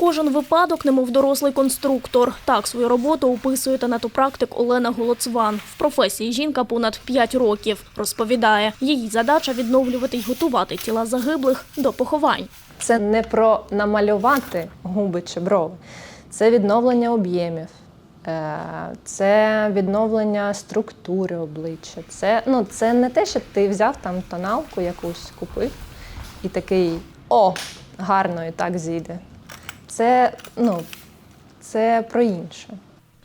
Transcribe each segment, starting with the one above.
Кожен випадок, немов дорослий конструктор. Так свою роботу описує танатопрактик Олена Голоцван. В професії жінка понад 5 років. Розповідає, її задача відновлювати й готувати тіла загиблих до поховань. Це не про намалювати губи чи брови, це відновлення об'ємів, е, це відновлення структури обличчя. Це, ну, це не те, що ти взяв там тоналку якусь купив і такий о, гарно і так зійде. Це, ну, це про інше.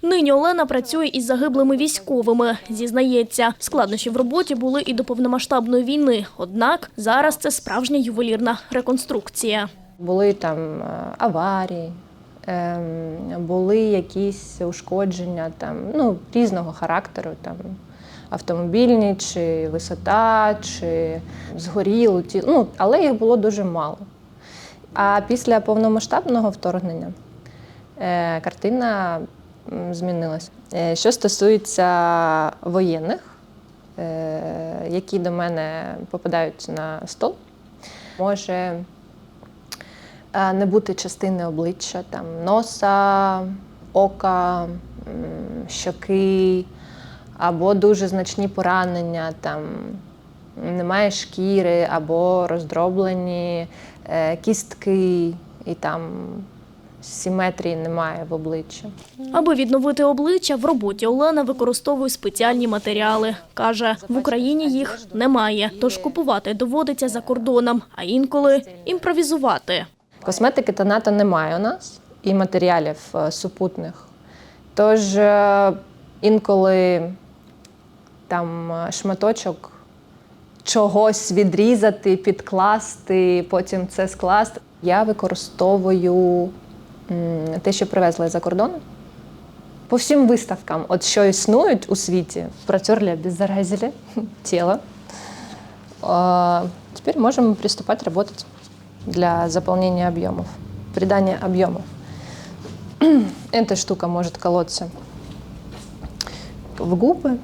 Нині Олена працює із загиблими військовими. Зізнається, складнощі в роботі були і до повномасштабної війни. Однак зараз це справжня ювелірна реконструкція. Були там е, аварії, ем, були якісь ушкодження там, ну, різного характеру, там, автомобільні, чи висота, чи згоріло ті. Ну, але їх було дуже мало. А після повномасштабного вторгнення е, картина змінилася. Е, що стосується воєнних, е, які до мене попадають на стол, може не бути частини обличчя, там, носа, ока, щоки, або дуже значні поранення, там, немає шкіри, або роздроблені кістки, і там симетрії немає в обличчі. Аби відновити обличчя, в роботі Олена використовує спеціальні матеріали. Каже, в Україні їх немає, тож купувати доводиться за кордоном, а інколи імпровізувати. Косметики та НАТО немає у нас і матеріалів е, супутних. Тож е, інколи там е, шматочок чогось відрізати, підкласти, потім це скласти. Я використовую м, те, що привезли за кордону. По всім виставкам, от що існують у світі, протерли, обеззаразили тело. А, Теперь можем приступать работать для заполнения объемов, придания объемов. Эта штука может колоться в губы,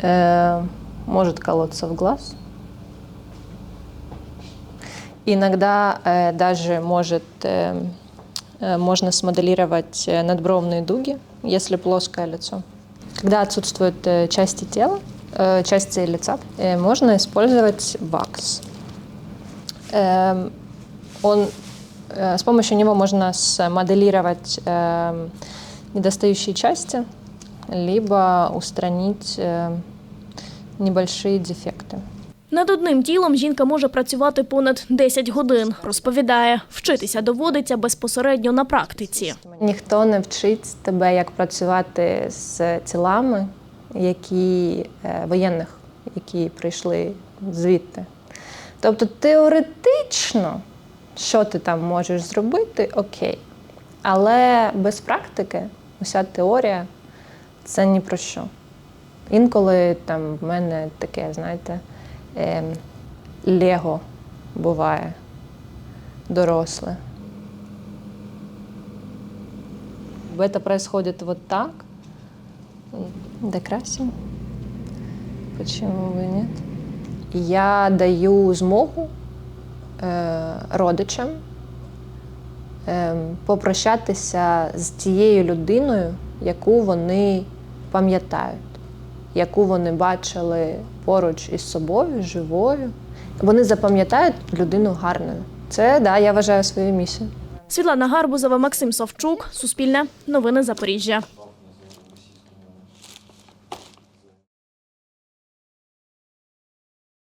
э, может колоться в глаз. Иногда э, даже может, э, э, можно смоделировать э, надбровные дуги, если плоское лицо. Когда отсутствуют э, части тела, э, части лица, э, можно использовать вакс. Эм, он, э, с помощью него можно смоделировать эм, недостающие части, либо устранить э, небольшие дефекты. Над одним тілом жінка може працювати понад 10 годин. Розповідає, вчитися доводиться безпосередньо на практиці. Ніхто не вчить тебе, як працювати з тілами, які е, воєнних, які прийшли звідти. Тобто теоретично, що ти там можеш зробити, окей. Але без практики уся теорія це ні про що. Інколи там в мене таке, знаєте, ем, лего буває доросле. Это происходит вот так. Да красим. Почему бы нет? Я даю змогу е, родичам е, попрощатися з тією людиною, яку вони пам'ятають, яку вони бачили поруч із собою, живою. Вони запам'ятають людину гарною. Це да, я вважаю свою місію. Світлана Гарбузова, Максим Савчук, Суспільне, Новини Запоріжжя.